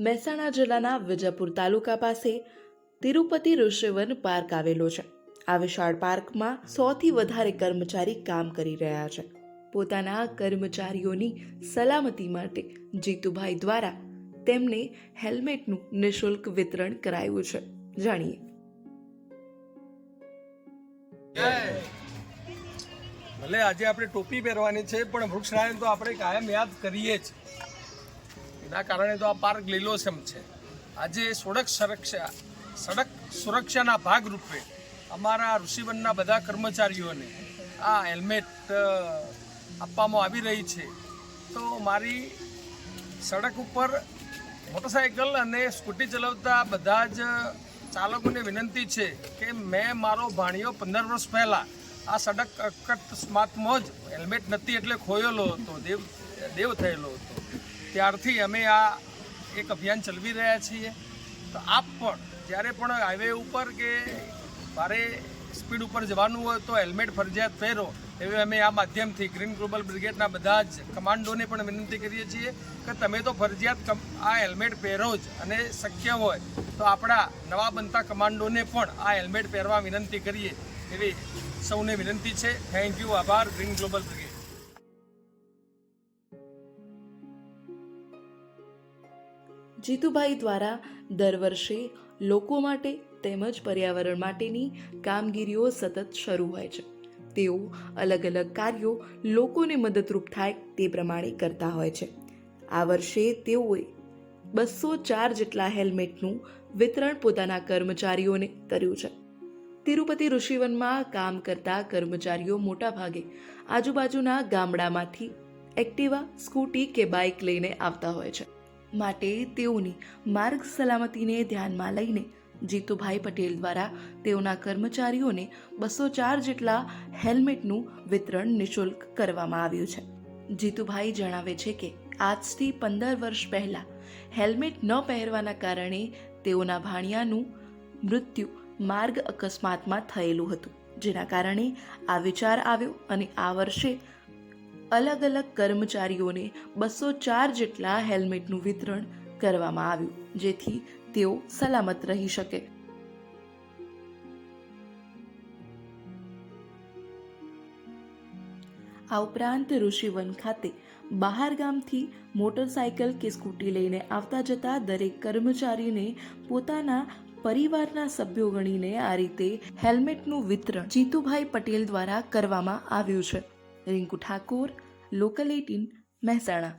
મહેસાણા જિલ્લાના વિજાપુર તાલુકા પાસે તિરુપતિ ઋષિવન પાર્ક આવેલો છે. આ વિશાળ પાર્કમાં સૌથી વધારે કર્મચારી કામ કરી રહ્યા છે. પોતાના કર્મચારીઓની સલામતી માટે જીતુભાઈ દ્વારા તેમને હેલ્મેટનું નિઃશુલ્ક વિતરણ કરાયું છે. જાણીએ. ભલે આજે આપણે ટોપી પહેરવાની છે, પણ વૃક્ષરાયણ તો આપણે કાયમ યાદ કરીએ જ. એના કારણે તો આ પાર્ક લીલોસમ છે. આજે સડક સુરક્ષા, સડક સુરક્ષાના ભાગરૂપે અમારા ઋષિવનના બધા કર્મચારીઓને આ હેલ્મેટ આપવામાં આવી રહી છે. તો મારી સડક ઉપર મોટરસાયકલ અને સ્કૂટી ચલાવતા બધા જ ચાલકોને વિનંતી છે કે મેં મારો ભાણિયો પંદર વર્ષ પહેલાં આ સડક અકસ્માતમાં જ હેલ્મેટ નથી એટલે ખોયેલો હતો, દેવ દેવ થયેલો હતો. ત્યારથી અમે આ એક અભિયાન ચલાવી રહ્યા છીએ. તો આપ પણ, જ્યારે પણ હાઈવે ઉપર કે ભારે સ્પીડ ઉપર જવાનું હોય તો હેલ્મેટ ફરજિયાત પહેરો. એવી અમે આ માધ્યમથી ગ્રીન ગ્લોબલ બ્રિગેડના બધા જ કમાન્ડોને પણ વિનંતી કરીએ છીએ કે તમે તો ફરજિયાત આ હેલ્મેટ પહેરો જ અને શક્ય હોય તો આપણા નવા બનતા કમાન્ડોને પણ આ હેલ્મેટ પહેરવા વિનંતી કરીએ એવી સૌને વિનંતી છે. થેન્ક યુ આભાર. ગ્રીન ગ્લોબલ બ્રિગેડ જીતુભાઈ દ્વારા દર વર્ષે લોકો માટે તેમજ પર્યાવરણ માટેની કામગીરીઓ સતત શરૂ હોય છે. તેઓ અલગ અલગ કાર્યો લોકોને મદદરૂપ થાય તે પ્રમાણે કરતા હોય છે. આ વર્ષે તેઓએ બસો ચાર જેટલા હેલ્મેટનું વિતરણ પોતાના કર્મચારીઓને કર્યું છે. તિરુપતિ ઋષિવનમાં કામ કરતા કર્મચારીઓ મોટાભાગે આજુબાજુના ગામડામાંથી એક્ટિવા, સ્કૂટી કે બાઇક લઈને આવતા હોય છે. માટે તેઓની માર્ગ સલામતીને ધ્યાનમાં લઈને જીતુભાઈ પટેલ દ્વારા તેઓના કર્મચારીઓને બસો ચાર જેટલા હેલ્મેટનું વિતરણ નિઃશુલ્ક કરવામાં આવ્યું છે. જીતુભાઈ જણાવે છે કે આજથી પંદર વર્ષ પહેલાં હેલ્મેટ ન પહેરવાના કારણે તેઓના ભાણિયાનું મૃત્યુ માર્ગ અકસ્માતમાં થયેલું હતું, જેના કારણે આ વિચાર આવ્યો અને આ વર્ષે અલગ અલગ કર્મચારીઓને બસો ચાર જેટલા હેલ્મેટનું વિતરણ કરવામાં આવ્યું, જેથી તેઓ સલામત રહી શકે. આ ઉપરાંત ઋષિવન ખાતે બહાર ગામથી મોટરસાયકલ કે સ્કૂટી લઈને આવતા જતા દરેક કર્મચારીને પોતાના પરિવારના સભ્યો ગણીને આ રીતે હેલ્મેટનું વિતરણ જીતુભાઈ પટેલ દ્વારા કરવામાં આવ્યું છે. Rinku Thakor local eighteen Mehsana